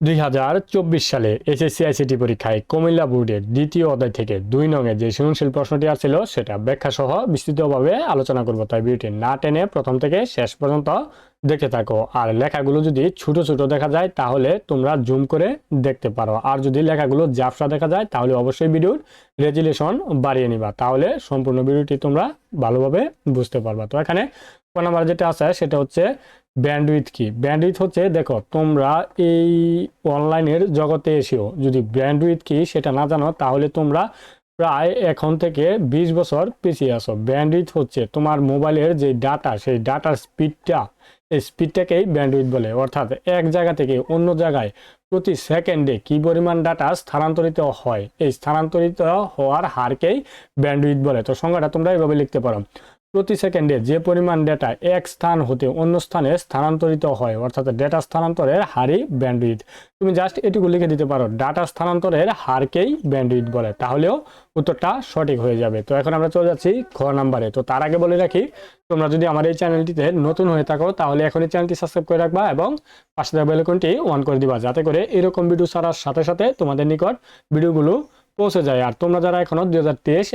দুই হাজার চব্বিশ সালে এসএসসি আইসিটি পরীক্ষায় কুমিল্লা বোর্ডের দ্বিতীয় অধ্যায় থেকে দুই নঙে যে সৃজনশীল প্রশ্নটি আসছিল, সেটা ব্যাখ্যা সহ বিস্তৃতভাবে আলোচনা করব। তাই ভিডিওটি না টেনে প্রথম থেকে শেষ পর্যন্ত দেখতে থাকো। আর লেখাগুলো যদি ছোট ছোট দেখা যায়, তাহলে তোমরা জুম করে দেখতে পারো। আর যদি লেখাগুলো জাফসা দেখা যায়, তাহলে অবশ্যই ভিডিওর রেজুলেশন বাড়িয়ে নিবা। তাহলে সম্পূর্ণ ভিডিওটি তোমরা ভালোভাবে বুঝতে পারবা। তো এখানে ক নাম্বার যেটা আছে, সেটা হচ্ছে ব্যান্ডউইথ কি ব্যান্ডউইথ হচ্ছে, দেখো, তোমরা এই অনলাইনের জগতে এসেও যদি ব্যান্ডউইথ কি সেটা না জানো, তাহলে তোমরা প্রায় এখন থেকে বিশ বছর পিছিয়ে আসো ব্যান্ডউইথ হচ্ছে তোমার মোবাইলের যে ডাটা সেই ডাটার স্পিডটা এই স্পিডটাকেই ব্যান্ডউইথ বলে। অর্থাৎ এক জায়গা থেকে অন্য জায়গায় প্রতি সেকেন্ডে কি পরিমাণ ডাটা স্থানান্তরিত হয়? এই স্থানান্তরিত হওয়ার হারকেই ব্যান্ডউইথ বলে। তো সংখ্যাটা তোমরা এইভাবে লিখতে পারো। প্রতি সেকেন্ডে যে পরিমাণ ডেটা এক স্থান হতে অন্য স্থানে স্থানান্তরিত হয়, অর্থাৎ ডেটা স্থানান্তরের হারই ব্যান্ডউইথ তুমি জাস্ট এটুকু লিখে দিতে পারো ডাটা স্থানান্তরের হারকেই ব্যান্ডউইথ বলে। তাহলেও উত্তরটা সঠিক হয়ে যাবে। তো এখন আমরা চলে যাচ্ছি খ নাম্বারে। তো তার আগে বলে রাখি, তোমরা যদি আমার এই চ্যানেলটিতে নতুন হয়ে থাকো, তাহলে এখন এই চ্যানেলটি সাবস্ক্রাইব করে রাখবা এবং পাশে থাকা বেলকনটি অন করে দিবা। যাতে করে এরকম ভিডিও ছাড়ার সাথে সাথে তোমাদের নিকট ভিডিওগুলো পৌঁছে যায়। আর তোমরা যারা এখনও দুই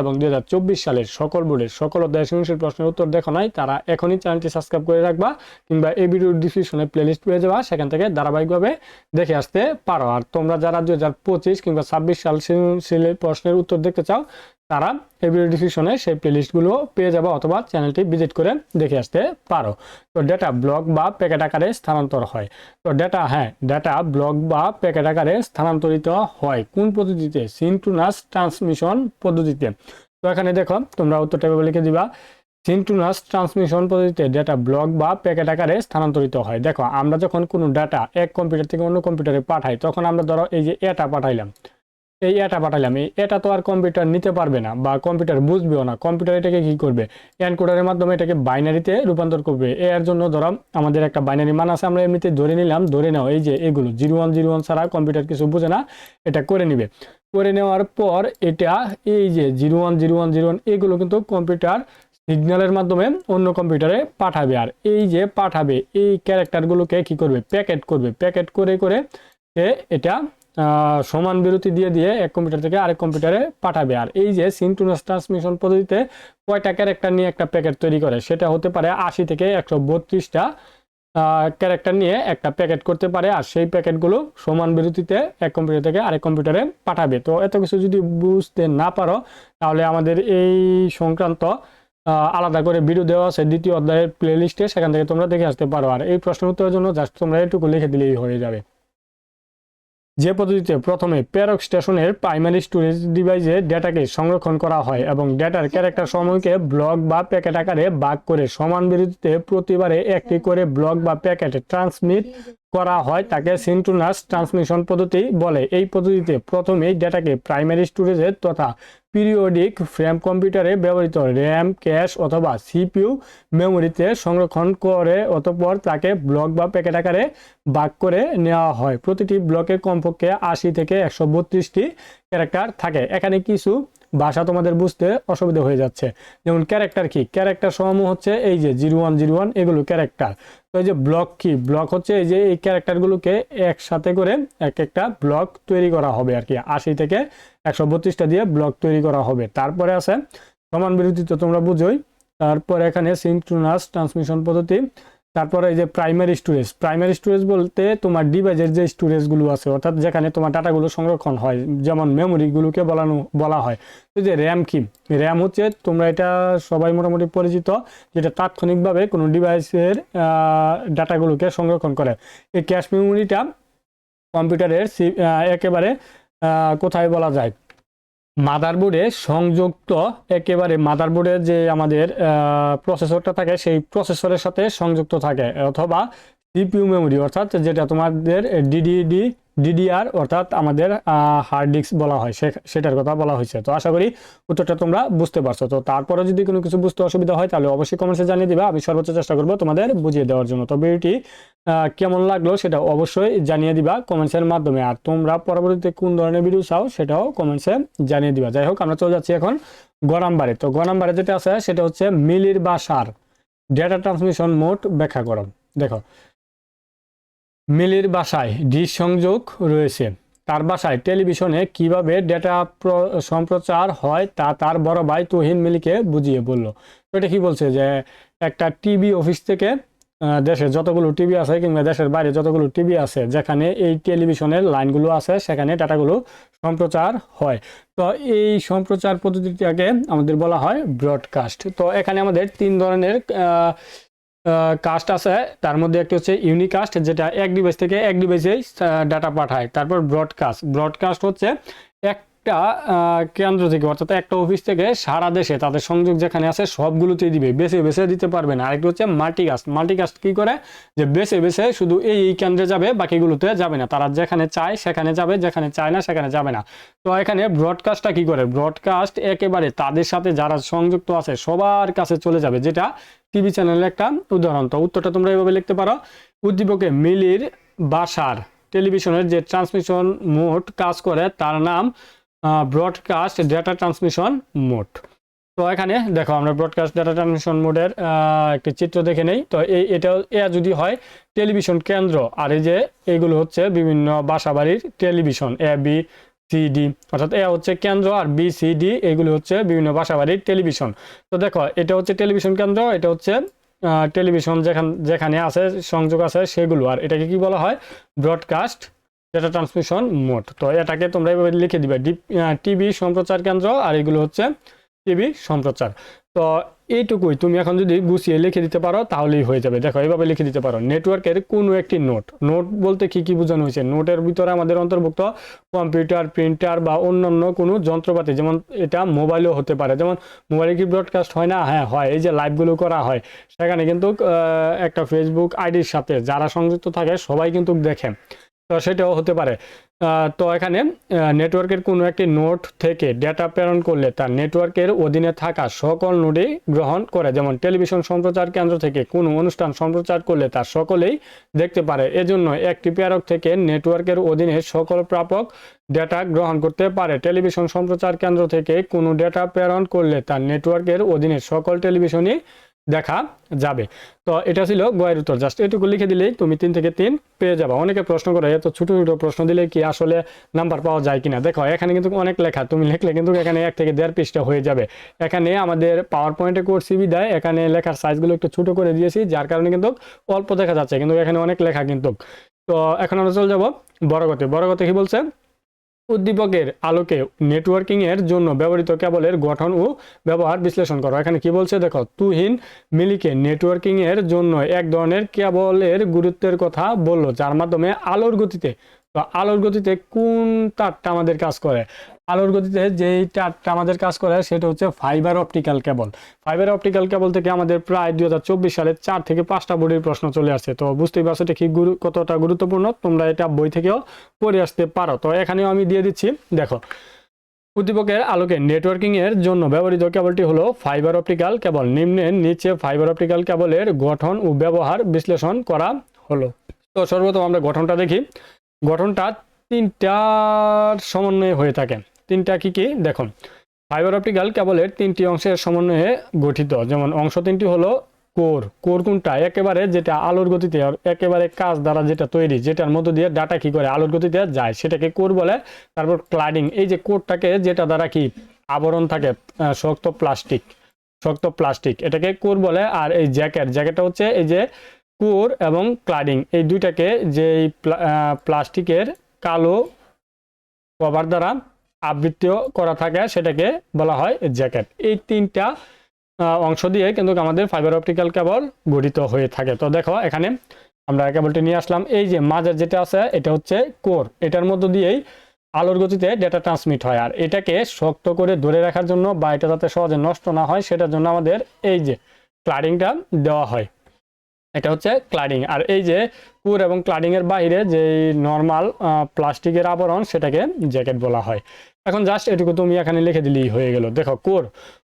এবং দুই হাজার চব্বিশ সালের সকল বোর্ডের সকল অধ্যায় প্রশ্নের উত্তর দেখো নাই, তারা এখনই চ্যানেলটি সাবস্ক্রাইব করে রাখবা কিংবা এই ভিডিওর ডিসক্রিপশনে প্লেলিস্ট পেয়ে যাওয়া সেখান থেকে ধারাবাহিকভাবে দেখে আসতে পারো। আর তোমরা যারা দুই হাজার পঁচিশ কিংবা ছাব্বিশ সাল সৃজনশীল প্রশ্নের উত্তর দেখতে চাও তারা এই ভিডিও ডিসক্রিপশনে সেই প্লেলিস্টগুলো পেয়ে যাব অথবা চ্যানেলটি ভিজিট করে দেখে আসতে পারো। তো ডেটা ব্লক বা প্যাকেট আকারে স্থানান্তর হয়। তো ডেটা হ্যাঁ ডেটা ব্লক বা প্যাকেট আকারে স্থানান্তরিত হয় কোন পদ্ধতিতে? সিনটুনাস ট্রান্সমিশন পদ্ধতিতে। তো এখানে দেখো, তোমরা উত্তরটা এভাবে লিখে দিবা। সিনটুনাস ট্রান্সমিশন পদ্ধতিতে ডেটা ব্লক বা প্যাকেট আকারে স্থানান্তরিত হয়। দেখো, আমরা যখন কোনো ডাটা এক কম্পিউটার থেকে অন্য কম্পিউটারে পাঠাই, তখন আমরা ধরো এই যে এটা পাঠাইলাম। এই এটা পাঠালাম এই এটা তো আর কম্পিউটার নিতে পারবে না বা কম্পিউটার বুঝবেও না। কম্পিউটার এটাকে কি করবে? এনকোডারের মাধ্যমে এটাকে বাইনারিতে রূপান্তর করবে। এর জন্য ধরো, আমাদের একটা বাইনারি মান আছে, আমরা এমনিতে ধরে নিলাম, ধরে নাও এই যে এগুলো, জিরো ওয়ান জিরো ওয়ান ছাড়া কম্পিউটার কিছু বুঝে না, এটা করে নিবে। করে নেওয়ার পর এটা এই যে zero one zero one zero one, এগুলো কিন্তু কম্পিউটার সিগন্যালের মাধ্যমে অন্য কম্পিউটারে পাঠাবে। আর এই যে পাঠাবে, এই ক্যারেক্টারগুলোকে কি করবে? প্যাকেট করবে। প্যাকেট করে করে এটা সমান বিরতি দিয়ে দিয়ে এক কম্পিউটার থেকে আরেক কম্পিউটারে পাঠাবে। আর এই যে সিনটুনাস ট্রান্সমিশন পদ্ধতিতে কয়টা ক্যারেক্টার নিয়ে একটা প্যাকেট তৈরি করে, সেটা হতে পারে আশি থেকে একশো বত্রিশটা ক্যারেক্টার নিয়ে একটা প্যাকেট করতে পারে। আর সেই প্যাকেটগুলো সমান বিরতিতে এক কম্পিউটার থেকে আরেক কম্পিউটারে পাঠাবে। তো এত কিছু যদি বুঝতে না পারো, তাহলে আমাদের এই সংক্রান্ত আলাদা করে ভিডিও দেওয়া আছে দ্বিতীয় অধ্যায়ের প্লে লিস্টে সেখান থেকে তোমরা দেখে আসতে পারো। আর এই প্রশ্নের উত্তরের জন্য জাস্ট তোমরা এটুকু লিখে দিলেই হয়ে যাবে। যে পদ্ধতিতে প্রথমে প্যারক স্টেশনের প্রাইমারি স্টোরেজ ডিভাইসে ডেটাকে সংরক্ষণ করা হয় এবং ডেটার ক্যারেক্টার সময়কে ব্লক বা প্যাকেট আকারে ভাগ করে সমান বিরতিতে প্রতিবারে একটি করে ব্লক বা প্যাকেট ট্রান্সমিট করা হয় তাকে সিনটুনাস ট্রান্সমিশন পদ্ধতি বলে। এই পদ্ধতিতে প্রথমেই ডেটাকে প্রাইমারি স্টোরেজে তথা পিরিয়ডিক ফ্রেম কম্পিউটারে ব্যবহৃত র্যাম ক্যাশ অথবা সিপিইউ মেমোরিতে সংরক্ষণ করে অতঃপর তাকে ব্লক বা প্যাকেট আকারে ভাগ করে নেওয়া হয়। প্রতিটি ব্লকে কমপক্ষে আশি থেকে একশো বত্রিশটি ক্যারেক্টার থাকে। এখানে কিছু ভাষা তোমাদের বুঝতে অসুবিধা হয়ে যাচ্ছে। যেমন ক্যারেক্টার কি? ক্যারেক্টার সমূহ হচ্ছে এই যে জিরো ওয়ান জিরো ওয়ান এগুলো ক্যারেক্টার তো এই যে ব্লক কি? ব্লক হচ্ছে এই যে এই ক্যারেক্টারগুলোকে একসাথে করে এক একটা ব্লক তৈরি করা হবে আর কি। আশি থেকে একশো বত্রিশটা দিয়ে ব্লক তৈরি করা হবে। তারপরে আছে সমান বিরতি তো তোমরা বুঝোই। তারপর এখানে সিনক্রোনাস ট্রান্সমিশন পদ্ধতি। তারপরে এই যে প্রাইমারি স্টোরেজ প্রাইমারি স্টোরেজ বলতে তোমার ডিভাইসের যে স্টোরেজগুলো আছে, অর্থাৎ যেখানে তোমার ডাটাগুলো সংরক্ষণ হয়, যেমন মেমোরিগুলোকে বলানো, বলা হয়। তো যে র্যাম কি র্যাম হচ্ছে তোমরা এটা সবাই মোটামুটি পরিচিত, যেটা তাৎক্ষণিকভাবে কোনো ডিভাইসের ডাটাগুলোকে সংরক্ষণ করে। এই ক্যাশ মেমোরিটা কম্পিউটারের একেবারে কোথায় বলা যায়? মাদারবোর্ডে সংযুক্ত একেবারে মাদারবোর্ডের যে আমাদের প্রসেসরটা থাকে সেই প্রসেসরের সাথে সংযুক্ত থাকে অথবা সিপিইউ মেমোরি অর্থাৎ যেটা তোমাদের ডিডিডি ডিডিআর অর্থাৎ আমাদের হার্ড ডিস্ক বলা হয় সেটার কথা বলা হয়েছে। তো আশা করি উত্তরটা তোমরা বুঝতে পারছ। তো তারপরে যদি কোনো কিছু বুঝতে অসুবিধা হয়, তাহলে অবশ্যই কমেন্টসে জানিয়ে দিবা। আমি সর্বোচ্চ চেষ্টা করব তোমাদের বুঝিয়ে দেওয়ার জন্য। তো ভিডিওটি কেমন লাগল সেটা অবশ্যই জানিয়ে দিবা কমেন্টসের মাধ্যমে। আর তোমরা পরবর্তীতে কোন ধরনের ভিডিও চাও সেটাও কমেন্টসে জানিয়ে দিবা। যাই হোক, আমরা চলে যাচ্ছি এখন গ নাম্বারে তো গ নাম্বারে যেটা আছে, সেটা হচ্ছে মিলির বা সার ডেটা ট্রান্সমিশন মোড ব্যাখ্যা করো। দেখো মিলির বাসায় ডিশ সংযোগ রয়েছে। তার বাসায় টেলিভিশনে কীভাবে ডেটা প্র- সম্প্রচার হয় তা তার বড় ভাই তুহিন মিলিকে বুঝিয়ে বলল। তো এটা কি বলছে যে একটা টিভি অফিস থেকে দেশে যতগুলো টিভি আছে কিংবা দেশের বাইরে যতগুলো টিভি আছে, যেখানে এই টেলিভিশনের লাইনগুলো আছে, সেখানে ডাটাগুলো সম্প্রচার হয়। তো এই সম্প্রচার পদ্ধতিটাকে আমাদের বলা হয় ব্রডকাস্ট। তো এখানে আমাদের তিন ধরনের কাস্ট আছে। তার মধ্যে একটা হচ্ছে ইউনিকাস্ট যেটা এক ডিভাইস থেকে এক ডিভাইসে ডাটা পাঠায়। তারপর ব্রডকাস্ট ব্রডকাস্ট হচ্ছে একটা কেন্দ্র থেকে, অর্থাৎ একটা অফিস থেকে সারা দেশে তাদের সংযোগ যেখানে আছে সবগুলোতেই দিবে। বেছে বেছে দিতে পারবে না। আরেকটা হচ্ছে মাল্টিকাস্ট মাল্টিকাস্ট কি করে? যে বেছে বেছে শুধু এই এই কেন্দ্রে যাবে, বাকিগুলোতে যাবে না। তারা যেখানে চায় সেখানে যাবে, যেখানে চায় না সেখানে যাবে না। তো এখানে ব্রডকাস্টটা কি করে? ব্রডকাস্ট একেবারে তাদের সাথে যারা সংযুক্ত আছে, সবার কাছে চলে যাবে। যেটা টিভি চ্যানেলের একটা উদাহরণ। তো উত্তরটা তোমরা এভাবে লিখতে পারো। উদ্দীপকে মিলির বাসার, টেলিভিশনের যে ট্রান্সমিশন মোড কাজ করে, তার নাম ব্রডকাস্ট ডেটা ট্রান্সমিশন মোড তো এখানে দেখো আমরা ব্রডকাস্ট ডেটা ট্রান্সমিশন মোডের একটি চিত্র দেখে নেই। তো এই এটা এ যদি হয় টেলিভিশন কেন্দ্র। আর এই যে এইগুলো হচ্ছে বিভিন্ন বাসাবাড়ির television A B C D অর্থাৎ এ হচ্ছে কেন্দ্র আর বি সি ডি এগুলো হচ্ছে বিভিন্ন বাসাবাড়ির টেলিভিশন তো দেখো, এটা হচ্ছে টেলিভিশন কেন্দ্র, এটা হচ্ছে টেলিভিশন যেখান, যেখানে আছে, সংযোগ আছে সেগুলো। আর এটাকে কি বলা হয়? ব্রডকাস্ট ডেটা ট্রান্সমিশন মোড তো এটাকে তোমরা এভাবে লিখে দিবে। টিভি সম্প্রচার কেন্দ্র, আর এগুলো হচ্ছে টিভি সম্প্রচার। তো এইটুকুই। তুমি এখন যদি গুছিয়ে লিখে দিতে পারো, তাহলেই হয়ে যাবে। দেখো এইভাবে লিখে দিতে পারো। নেটওয়ার্কের কোনো একটি নোট নোট বলতে কি কি বোঝানো হয়েছে? নোটের ভিতরে আমাদের অন্তর্ভুক্ত কম্পিউটার প্রিন্টার বা অন্যান্য কোনো যন্ত্রপাতি, যেমন এটা মোবাইলও হতে পারে। যেমন মোবাইলে কি ব্রডকাস্ট হয় না? হ্যাঁ হয়। এই যে লাইভগুলো করা হয়। সেখানে কিন্তু একটা ফেসবুক আইডির সাথে যারা সংযুক্ত থাকে, সবাই কিন্তু দেখে। তো সেটাও হতে পারে। তো এখানে নেটওয়ার্কের কোনো একটি নোট থেকে ডেটা প্রেরণ করলে তার নেটওয়ার্কের অধীনে থাকা সকল নোডই গ্রহণ করে। যেমন টেলিভিশন সম্প্রচার কেন্দ্র থেকে কোনো অনুষ্ঠান সম্প্রচার করলে তার সকলেই দেখতে পারে। এজন্য একটি প্রেরক থেকে নেটওয়ার্কের অধীনে সকল প্রাপক ডেটা গ্রহণ করতে পারে। টেলিভিশন সম্প্রচার কেন্দ্র থেকে কোনো ডেটা প্রেরণ করলে তার নেটওয়ার্কের অধীনে সকল টেলিভিশনই দেখা যাবে। তো এটা ছিল গোয়ের উত্তর। জাস্ট এটুকু লিখে দিলেই তুমি তিন থেকে তিন পেয়ে যাবে। অনেকে প্রশ্ন করে, এত ছোট ছোট প্রশ্ন দিলে কি আসলে নাম্বার পাওয়া যায় কিনা? দেখো, এখানে কিন্তু অনেক লেখা। তুমি লিখলে কিন্তু এখানে এক থেকে দেড় পৃষ্ঠা হয়ে যাবে। এখানে আমাদের পাওয়ার পয়েন্টে করছি বিদায় এখানে লেখার সাইজগুলো একটু ছোট করে দিয়েছি, যার কারণে কিন্তু অল্প দেখা যাচ্ছে। কিন্তু এখানে অনেক লেখা কিন্তু। তো এখন আমরা চলে যাব বড়গতে বড়গতে কি বলছে? উদ্দীপকের আলোকে নেটওয়ার্কিং এর জন্য ব্যবহৃত কেবলের গঠন ও ব্যবহার বিশ্লেষণ করো। এখানে কি বলছে? দেখো, তুহিন মিলিকে নেটওয়ার্কিং এর জন্য এক ধরনের কেবলের গুরুত্বের কথা বলল, যার মাধ্যমে আলোর গতিতে, তো আলোর গতিতে কোন তারটা আমাদের কাজ করে? আলোর গতিতে যেই তারটা আমাদের কাজ করে, সেটা হচ্ছে fibre optical cable fibre optical cable থেকে আমাদের প্রায় দু হাজার চব্বিশ সালে চার থেকে পাঁচটা বোর্ডের প্রশ্ন চলে আসছে। তো বুঝতেই পারছ এটা কি গুরু, কতটা গুরুত্বপূর্ণ? তোমরা এটা বই থেকেও পড়ে আসতে পারো। তো এখানেও আমি দিয়ে দিচ্ছি, দেখো। উদ্দীপকের আলোকে নেটওয়ার্কিং এর জন্য ব্যবহৃত কেবলটি হলো ফাইবার অপটিক্যাল কেবল নিম্নের নিচে ফাইবার অপটিক্যাল কেবলের গঠন ও ব্যবহার বিশ্লেষণ করা হলো। তো সর্বপ্রথম আমরা গঠনটা দেখি। গঠনটা তিনটার সমন্বয়ে হয়ে থাকে। তিনটা কি কি? দেখো ফাইবার অপটিক্যাল কেবলের তিনটি অংশের সমন্বয়ে গঠিত। যেমন অংশ তিনটি হলো কোর। কোর কোনটা? একেবারে যেটা আলোর গতিতে একেবারে কাজ দ্বারা যেটা তৈরি, যেটার মধ্য দিয়ে ডাটা কি করে আলোর গতিতে যায়, সেটাকে কোর বলে। তারপর ক্লাডিং এই যে কোরটাকে যেটা দ্বারা কি আবরণ থাকে শক্ত প্লাস্টিক শক্ত প্লাস্টিক এটাকে কোর বলে। আর এই জ্যাকেট, জ্যাকেটটা হচ্ছে এই যে কোর এবং ক্লাডিং এই দুইটাকে যে প্লাস্টিকের কালো কভার দ্বারা আবৃত্ত করা থাকে, সেটাকে বলা হয় জ্যাকেট। এই তিনটা অংশ দিয়ে কিন্তু আমাদের ফাইবার অপটিক্যাল কেবল গঠিত হয়ে থাকে। তো দেখো, এখানে আমরা কেবলটি নিয়ে আসলাম। এই যে মাঝের যেটা আছে, এটা হচ্ছে কোর। এটার মধ্য দিয়েই আলোর গতিতে ডেটা ট্রান্সমিট হয়। আর এটাকে শক্ত করে ধরে রাখার জন্য বা এটা যাতে সহজে নষ্ট না হয়, সেটার জন্য আমাদের এই যে ক্লারিংটা দেওয়া হয়। এটা হচ্ছে ক্লাডিং আর এই যে কুর এবং ক্লাডিং এর বাইরে যে নর্মাল প্লাস্টিকের আবরণ, সেটাকে জ্যাকেট বলা হয়। এখন জাস্ট এটুকু তুমি এখানে লিখে দিলেই হয়ে গেল। দেখো, কোর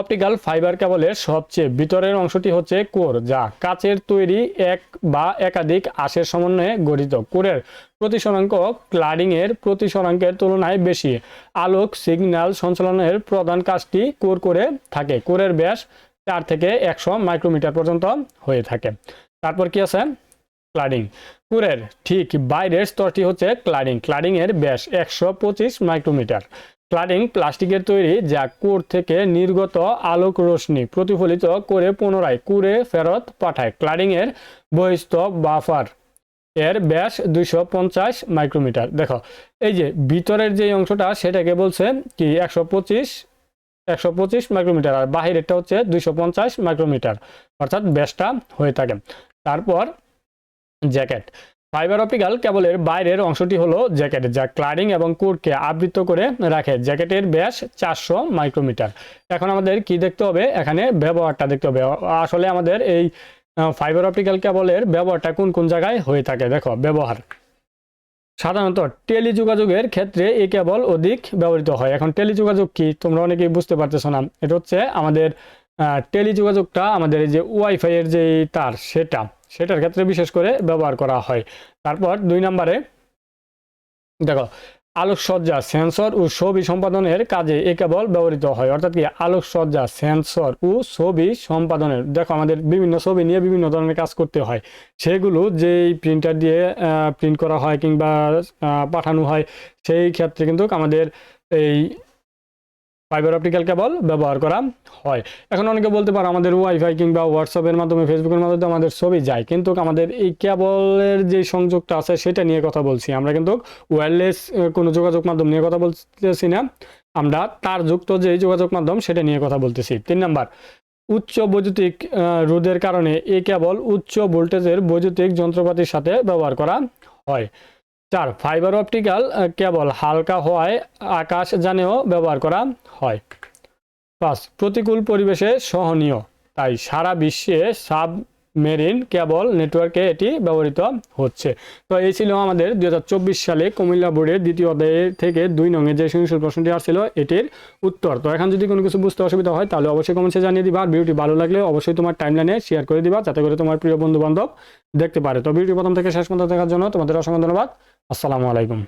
অপটিক্যাল ফাইবার কেবলের সবচেয়ে ভিতরের অংশটি হচ্ছে কোর, যা কাচের তৈরি এক বা একাধিক আশের সমন্বয়ে গঠিত। কোরের প্রতিসরাঙ্ক ক্লাডিং এর প্রতিসরাঙ্কের তুলনায় বেশি। আলোক সিগন্যাল সঞ্চালনের প্রধান কাজটি কোর করে থাকে। কোরের ব্যাস চার থেকে একশো মাইক্রোমিটার পর্যন্ত হয়ে থাকে। তারপর কি আছে? ক্লাডিং কুরের ঠিক বাইরের স্তরটি হচ্ছে ক্লাডিং ক্লাডিং এর ব্যাস একশো পঁচিশ মাইক্রোমিটার ক্লাডিং প্লাস্টিকের তৈরি যা কোর থেকে নির্গত আলোক রশ্মি প্রতিফলিত করে পুনরায় কুরে ফেরত পাঠায়। ক্লাডিং এর বহিস্থ বাফার এর ব্যাস দুইশো পঞ্চাশ মাইক্রোমিটার দেখো, এই যে ভিতরের যে অংশটা সেটাকে বলছে কি একশো পঁচিশ, একশো মাইক্রোমিটার আর বাহিরেরটা হচ্ছে দুইশো পঞ্চাশ মাইক্রোমিটার অর্থাৎ ব্যাসটা হয়ে থাকে। তারপর জ্যাকেট। ফাইবার অপটিক্যাল কেবলের বাইরের অংশটি হলো জ্যাকেট, যা ক্লাডিং এবং কোরকে আবৃত করে রাখে। জ্যাকেটের ব্যাস চারশো মাইক্রোমিটার এখন আমাদের কি দেখতে হবে? এখানে ব্যবহারটা দেখতে হবে। আসলে আমাদের এই ফাইবার অপটিক্যাল কেবলের ব্যবহারটা কোন কোন জায়গায় হয়ে থাকে? দেখো, ব্যবহার। সাধারণত টেলিযোগাযোগের ক্ষেত্রে এই কেবল অধিক ব্যবহৃত হয়। এখন টেলিযোগাযোগ কি? তোমরা অনেকেই বুঝতে পারতেছো না। এটা হচ্ছে আমাদের টেলিযোগাযোগটা আমাদের এই যে ওয়াইফাই এর যে তার, সেটা, সেটার ক্ষেত্রে বিশেষ করে ব্যবহার করা হয়। তারপর দুই নম্বরে, দেখো, আলোকসজ্জা সেন্সর ও ছবি সম্পাদনের কাজে এ কেবল ব্যবহৃত হয়। অর্থাৎ কি, আলোকসজ্জা সেন্সর ও ছবি সম্পাদনের, দেখো, আমাদের বিভিন্ন ছবি নিয়ে বিভিন্ন ধরনের কাজ করতে হয়। সেগুলো যেই প্রিন্টার দিয়ে প্রিন্ট করা হয় কিংবা পাঠানো হয়, সেই ক্ষেত্রে কিন্তু আমাদের এই ফাইবার অপটিক্যাল কেবল ব্যবহার করা হয়। এখন অনেকে বলতে পারো আমাদের ওয়াইফাই কিংবা হোয়াটসঅ্যাপের মাধ্যমে ফেসবুকের মাধ্যমে আমাদের ছবি যায়। কিন্তু আমাদের এই কেবলের যে সংযোগটা আছে, সেটা নিয়ে কথা বলছি। আমরা কিন্তু ওয়্যারলেস কোনো যোগাযোগ মাধ্যম নিয়ে কথা বলতেছি না। আমরা তার যুক্ত যে যোগাযোগ মাধ্যম, সেটা নিয়ে কথা বলতেছি। তিন নাম্বার, উচ্চ বৈদ্যুতিক রোধের কারণে এই কেবল উচ্চ ভোল্টেজের বৈদ্যুতিক যন্ত্রপাতির সাথে ব্যবহার করা হয়। চার ফাইবার অপটিক্যাল কেবল হালকা হওয়ায় আকাশ যানেও ব্যবহার করা হয়। পাঁচ, প্রতিকূল পরিবেশে সহনীয়, তাই সারা বিশ্বে সাবমেরিন কেবল নেটওয়ার্কে এটি ব্যবহৃত হচ্ছে। তো এই ছিল আমাদের দুই হাজার চব্বিশ সালে কুমিল্লা বোর্ডের দ্বিতীয় অধ্যায় থেকে দুই নঙে যে সুনিশ্চিত প্রশ্নটি আসছিল, এটির উত্তর। তো এখন যদি কোনো কিছু বুঝতে অসুবিধা হয়, তাহলে অবশ্যই কমেন্টসে জানিয়ে দিবা। আর ভিডিওটি ভালো লাগলে অবশ্যই তোমার টাইমলাইনে শেয়ার করে দিবা, যাতে করে তোমার প্রিয় বন্ধু বান্ধব দেখতে পারে। তো ভিডিওটি প্রথম থেকে শেষ পর্যন্ত দেখার জন্য তোমাদের অসংখ্য ধন্যবাদ। আসসালামু আলাইকুম।